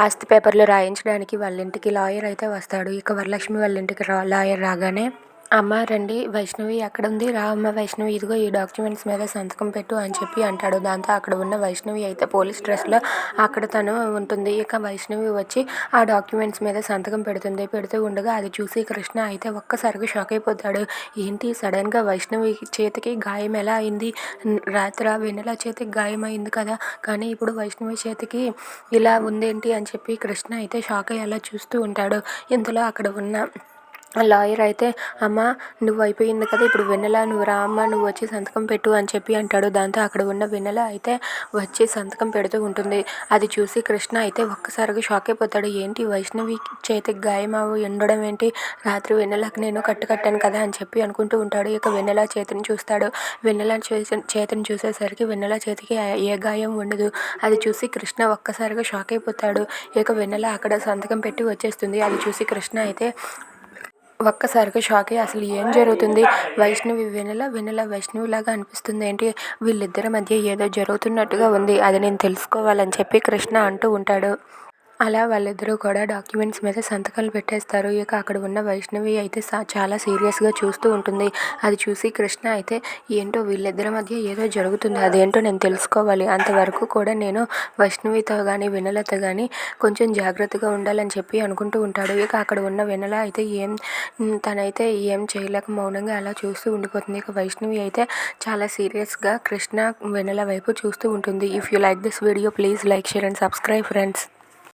ఆస్తి పేపర్లు రాయించడానికి వాళ్ళ ఇంటికి లాయర్ అయితే వస్తాడు. ఇక వరలక్ష్మి వాళ్ళ ఇంటికి రా లాయర్ రాగానే అమ్మ రండి వైష్ణవి అక్కడ ఉంది రా అమ్మ వైష్ణవి ఇదిగో ఈ డాక్యుమెంట్స్ మీద సంతకం పెట్టు అని చెప్పి అంటాడు. దాంతో అక్కడ ఉన్న వైష్ణవి అయితే పోలీస్ డ్రెస్లో అక్కడ తను ఉంటుంది. ఇక వైష్ణవి వచ్చి ఆ డాక్యుమెంట్స్ మీద సంతకం పెడుతుంది. పెడుతూ ఉండగా అది చూసి కృష్ణ అయితే ఒక్కసారిగా షాక్ అయిపోతాడు. ఏంటి? సడన్గా వైష్ణవి చేతికి గాయం ఎలా అయింది? రాత్రి వెన్నెల చేతికి గాయం అయింది కదా. కానీ ఇప్పుడు వైష్ణవి చేతికి ఇలా ఉందేంటి అని చెప్పి కృష్ణ అయితే షాక్ అయ్యేలా చూస్తూ ఉంటాడు. ఇంతలో అక్కడ ఉన్న లాయర్ అయితే అమ్మ నువ్వు అయిపోయింది కదా ఇప్పుడు వెన్నెల నువ్వు రా అమ్మ నువ్వు వచ్చి సంతకం పెట్టు అని చెప్పి అంటాడు. దాంతో అక్కడ ఉన్న వెన్నెల అయితే వచ్చి సంతకం పెడుతూ ఉంటుంది. అది చూసి కృష్ణ అయితే ఒక్కసారిగా షాక్ అయిపోతాడు. ఏంటి వైష్ణవి చేతికి గాయం అవి ఉండడం ఏంటి? రాత్రి వెన్నెలకు నేను కట్టు కట్టాను కదా అని చెప్పి అనుకుంటూ ఉంటాడు. ఇక వెన్నెల చేతిని చూస్తాడు. వెన్నెల చేసి చేతిని చూసేసరికి వెన్నెల చేతికి ఏ గాయం ఉండదు. అది చూసి కృష్ణ ఒక్కసారిగా షాక్ అయిపోతాడు. ఇక వెన్నెల అక్కడ సంతకం పెట్టి వచ్చేస్తుంది. అది చూసి కృష్ణ అయితే ఒక్కసారిగా షాక్ అయ్యి అసలు ఏం జరుగుతుంది? వైష్ణవి వెన్నెల వెన్నెల వైష్ణవి లాగా అనిపిస్తుంది. ఏంటి? వీళ్ళిద్దరి మధ్య ఏదో జరుగుతున్నట్టుగా ఉంది. అది నేను తెలుసుకోవాలని చెప్పి కృష్ణ అంటూ ఉంటాడు. అలా వాళ్ళిద్దరూ కూడా డాక్యుమెంట్స్ మీద సంతకాలు పెట్టేస్తారు. ఇక అక్కడ ఉన్న వైష్ణవి అయితే చాలా సీరియస్గా చూస్తూ ఉంటుంది. అది చూసి కృష్ణ అయితే ఏంటో వీళ్ళిద్దరి మధ్య ఏదో జరుగుతుంది. అదేంటో నేను తెలుసుకోవాలి. అంతవరకు కూడా నేను వైష్ణవితో కానీ వెన్నెలతో కానీ కొంచెం జాగ్రత్తగా ఉండాలని చెప్పి అనుకుంటూ ఉంటాడు. ఇక అక్కడ ఉన్న వినల అయితే ఏం తనైతే ఏం చేయలేక మౌనంగా అలా చూస్తూ ఉండిపోతుంది. ఇక వైష్ణవి అయితే చాలా సీరియస్గా కృష్ణ వెనల వైపు చూస్తూ ఉంటుంది. If you like this video please like share and subscribe friends